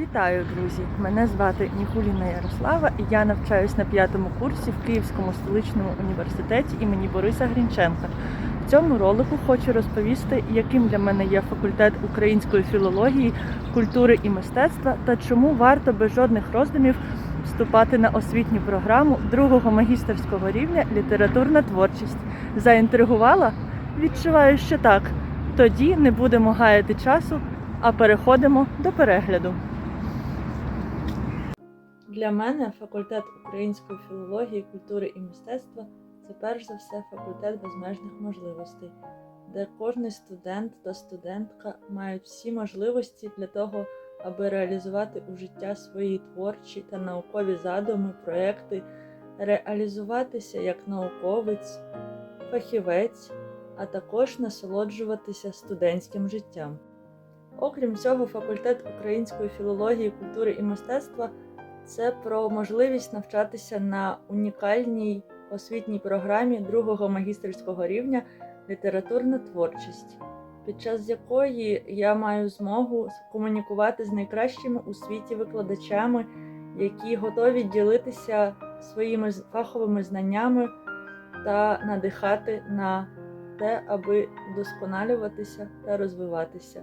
Вітаю, друзі! Мене звати Нікуліна Ярослава і я навчаюсь на п'ятому курсі в Київському столичному університеті імені Бориса Грінченка. В цьому ролику хочу розповісти, яким для мене є факультет української філології, культури і мистецтва та чому варто без жодних роздумів вступати на освітню програму другого магістерського рівня літературна творчість. Заінтригувала? Відчуваю, що так. Тоді не будемо гаяти часу, а переходимо до перегляду. Для мене факультет української філології, культури і мистецтва це перш за все факультет безмежних можливостей, де кожен студент та студентка мають всі можливості для того, аби реалізувати у життя свої творчі та наукові задуми, проекти, реалізуватися як науковець, фахівець, а також насолоджуватися студентським життям. Окрім цього, факультет української філології, культури і мистецтва це про можливість навчатися на унікальній освітній програмі другого магістерського рівня літературна творчість, під час якої я маю змогу комунікувати з найкращими у світі викладачами, які готові ділитися своїми фаховими знаннями та надихати на те, аби вдосконалюватися та розвиватися.